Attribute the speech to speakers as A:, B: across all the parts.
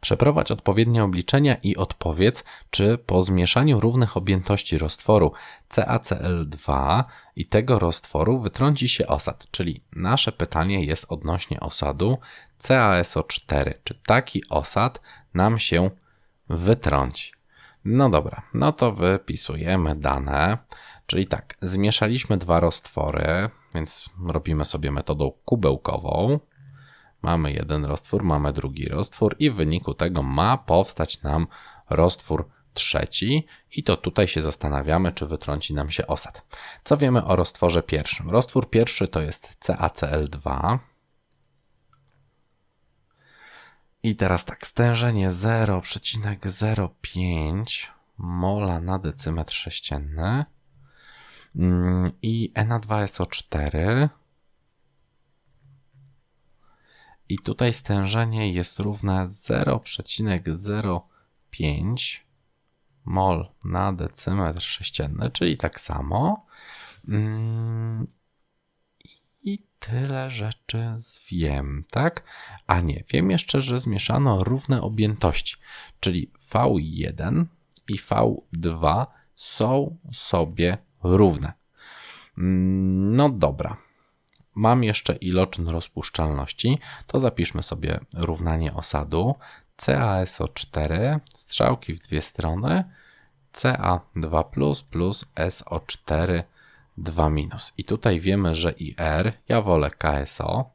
A: Przeprowadź odpowiednie obliczenia i odpowiedz, czy po zmieszaniu równych objętości roztworu CaCl2 i tego roztworu wytrąci się osad. Czyli nasze pytanie jest odnośnie osadu CaSO4. Czy taki osad nam się wytrąci? No dobra, no to wypisujemy dane. Czyli tak, zmieszaliśmy dwa roztwory, więc robimy sobie metodą kubełkową. Mamy jeden roztwór, mamy drugi roztwór i w wyniku tego ma powstać nam roztwór trzeci i to tutaj się zastanawiamy, czy wytrąci nam się osad. Co wiemy o roztworze pierwszym? Roztwór pierwszy to jest CaCl2. I teraz tak, stężenie 0,05 mola na decymetr sześcienny mm, i Na2SO4 i tutaj stężenie jest równe 0,05 mol na decymetr sześcienny, czyli tak samo. Mm, I tyle rzeczy wiem, tak? A nie, wiem jeszcze, że zmieszano równe objętości, czyli V1 i V2 są sobie równe. Mm, no dobra. Mam jeszcze iloczyn rozpuszczalności, to zapiszmy sobie równanie osadu CaSO4, strzałki w dwie strony, Ca2 plus plus SO4 2 minus. I tutaj wiemy, że IR, ja wolę KSO.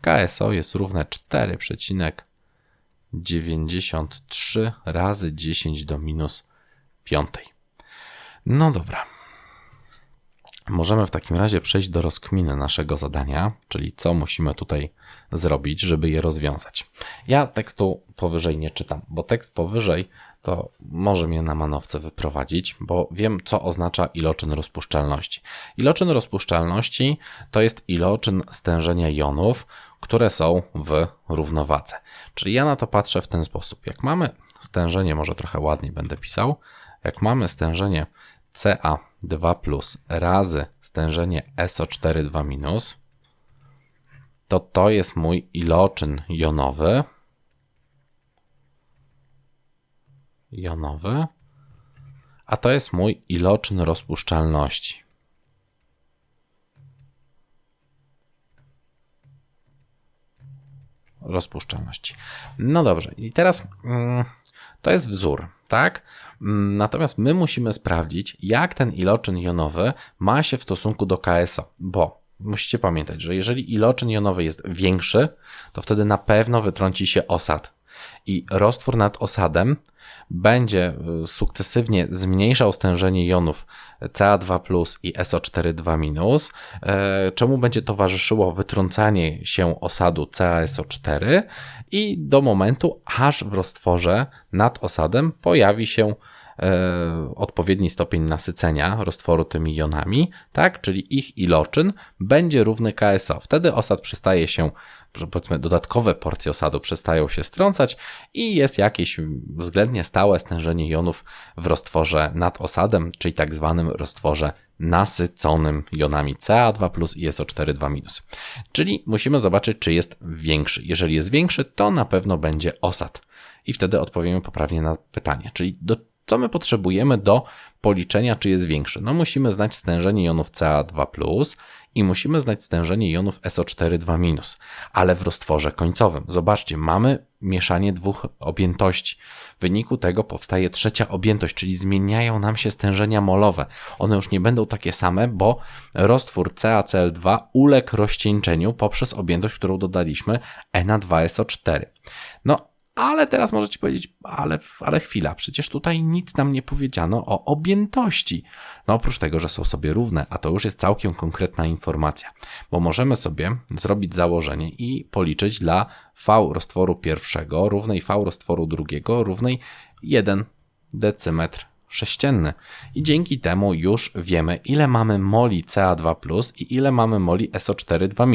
A: KSO jest równe 4,93 razy 10 do minus 5. No dobra. Możemy w takim razie przejść do rozkminy naszego zadania, czyli co musimy tutaj zrobić, żeby je rozwiązać. Ja tekstu powyżej nie czytam, bo tekst powyżej to może mnie na manowce wyprowadzić, bo wiem, co oznacza iloczyn rozpuszczalności. Iloczyn rozpuszczalności to jest iloczyn stężenia jonów, które są w równowadze. Czyli ja na to patrzę w ten sposób. Jak mamy stężenie, może trochę ładniej będę pisał, jak mamy stężenie Ca2 razy stężenie SO4 2 minus, to to jest mój iloczyn jonowy. Jonowy. A to jest mój iloczyn rozpuszczalności. Rozpuszczalności. No dobrze, i teraz mm, to jest wzór, tak? Mm, natomiast my musimy sprawdzić, jak ten iloczyn jonowy ma się w stosunku do KSO, bo musicie pamiętać, że jeżeli iloczyn jonowy jest większy, to wtedy na pewno wytrąci się osad. I roztwór nad osadem będzie y, sukcesywnie zmniejszał stężenie jonów Ca2 i SO4 e, czemu będzie towarzyszyło wytrącanie się osadu CaSO4 i do momentu, aż w roztworze nad osadem pojawi się e, odpowiedni stopień nasycenia roztworu tymi jonami, tak? czyli ich iloczyn będzie równy KSO. Wtedy osad przestaje się, powiedzmy, dodatkowe porcje osadu przestają się strącać i jest jakieś względnie stałe stężenie jonów w roztworze nad osadem, czyli tak zwanym roztworze nasyconym jonami Ca2 i SO4 2 Czyli musimy zobaczyć, czy jest większy. Jeżeli jest większy, to na pewno będzie osad. I wtedy odpowiemy poprawnie na pytanie, czyli do co my potrzebujemy do policzenia, czy jest większy? No musimy znać stężenie jonów Ca2+, i musimy znać stężenie jonów SO4 2 ale w roztworze końcowym. Zobaczcie, mamy mieszanie dwóch objętości. W wyniku tego powstaje trzecia objętość, czyli zmieniają nam się stężenia molowe. One już nie będą takie same, bo roztwór CaCl2 uległ rozcieńczeniu poprzez objętość, którą dodaliśmy Na2SO4. No, ale teraz możecie powiedzieć, ale, ale chwila, przecież tutaj nic nam nie powiedziano o objętości. No oprócz tego, że są sobie równe, a to już jest całkiem konkretna informacja, bo możemy sobie zrobić założenie i policzyć dla V roztworu pierwszego równej V roztworu drugiego równej 1 decymetr sześcienny. I dzięki temu już wiemy, ile mamy moli Ca2 i ile mamy moli SO4 2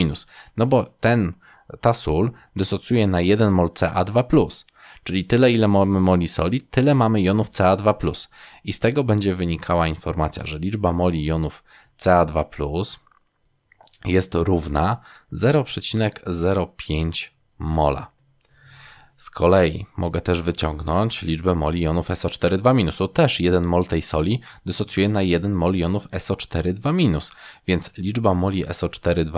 A: No bo ten ta sól dysocjuje na 1 mol Ca2+, czyli tyle ile mamy moli soli, tyle mamy jonów Ca2+. I z tego będzie wynikała informacja, że liczba moli jonów Ca2+, jest równa 0,05 mola. Z kolei mogę też wyciągnąć liczbę moli jonów SO4 To też 1 mol tej soli dysocjuje na 1 mol jonów SO4 więc liczba moli SO4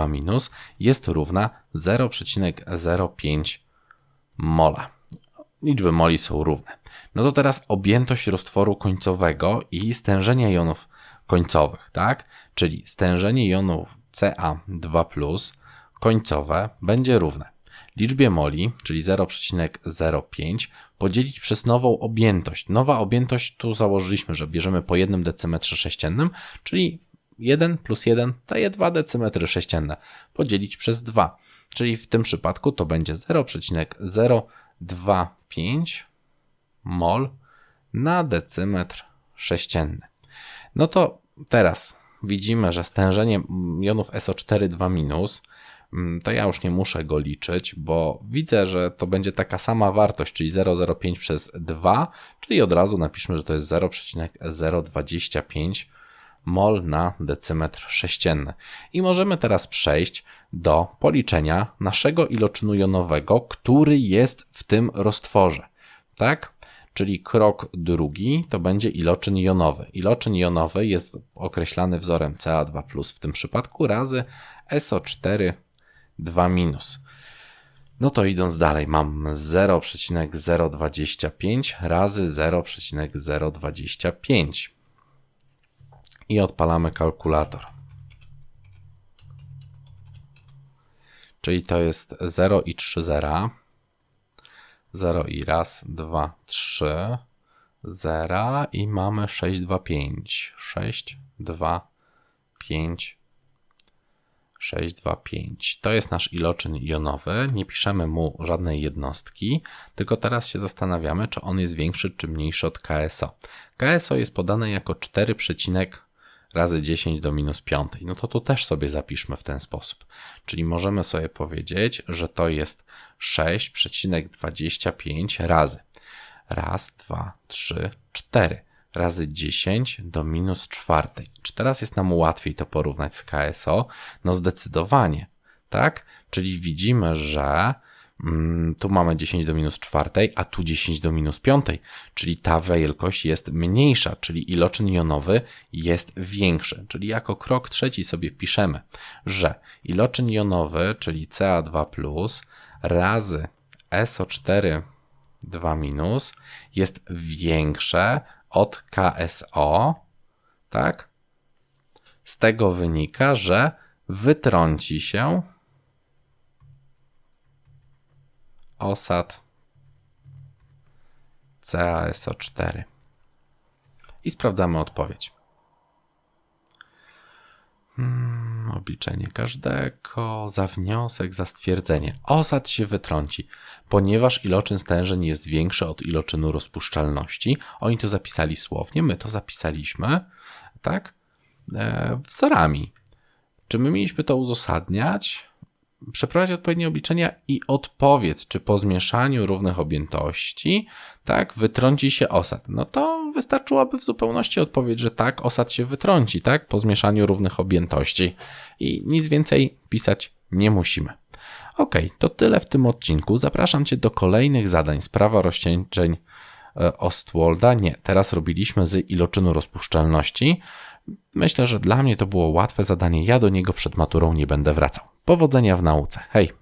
A: jest równa 0,05 mola. Liczby moli są równe. No to teraz objętość roztworu końcowego i stężenie jonów końcowych, tak? Czyli stężenie jonów Ca2 końcowe będzie równe liczbie moli, czyli 0,05, podzielić przez nową objętość. Nowa objętość tu założyliśmy, że bierzemy po jednym decymetrze sześciennym, czyli 1 plus 1 daje 2 decymetry sześcienne. Podzielić przez 2, czyli w tym przypadku to będzie 0,025 mol na decymetr sześcienny. No to teraz widzimy, że stężenie jonów SO4 2- Mm, to ja już nie muszę go liczyć, bo widzę, że to będzie taka sama wartość, czyli 0,05 przez 2, czyli od razu napiszmy, że to jest 0,025 mol na decymetr sześcienny. I możemy teraz przejść do policzenia naszego iloczynu jonowego, który jest w tym roztworze. Tak? Czyli krok drugi to będzie iloczyn jonowy. Iloczyn jonowy jest określany wzorem Ca2 w tym przypadku razy SO4 2 minus. No to idąc dalej, mam 0,025 razy 0,025 i odpalamy kalkulator. Czyli to jest 0 i 3 zera. 0 i raz, 2, 3, 0 i mamy 6, 2, 5. 6, 2, 5, 6, 2, 5. To jest nasz iloczyn jonowy. Nie piszemy mu żadnej jednostki, tylko teraz się zastanawiamy, czy on jest większy czy mniejszy od KSO. KSO jest podane jako 4, razy 10 do minus 5. No to tu też sobie zapiszmy w ten sposób. Czyli możemy sobie powiedzieć, że to jest 6,25 razy. Raz, dwa, trzy, cztery razy 10 do minus czwartej. Czy teraz jest nam łatwiej to porównać z KSO? No zdecydowanie, tak? Czyli widzimy, że mm, tu mamy 10 do minus czwartej, a tu 10 do minus piątej, czyli ta wielkość jest mniejsza, czyli iloczyn jonowy jest większy. Czyli jako krok trzeci sobie piszemy, że iloczyn jonowy, czyli Ca2+, razy SO4 2 minus jest większe od KSO, tak? Z tego wynika, że wytrąci się osad CaSO4. I sprawdzamy odpowiedź. Hmm, obliczenie każdego, za wniosek, za stwierdzenie. Osad się wytrąci, ponieważ iloczyn stężeń jest większy od iloczynu rozpuszczalności. Oni to zapisali słownie, my to zapisaliśmy, tak? E, wzorami. Czy my mieliśmy to uzasadniać? Przeprowadź odpowiednie obliczenia i odpowiedz, czy po zmieszaniu równych objętości, tak, wytrąci się osad. No to wystarczyłaby w zupełności odpowiedź, że tak, osad się wytrąci, tak, po zmieszaniu równych objętości. I nic więcej pisać nie musimy. Ok, to tyle w tym odcinku. Zapraszam Cię do kolejnych zadań z prawa rozcieńczeń e, Ostwolda. Nie, teraz robiliśmy z iloczynu rozpuszczalności. Myślę, że dla mnie to było łatwe zadanie. Ja do niego przed maturą nie będę wracał. Powodzenia w nauce. Hej!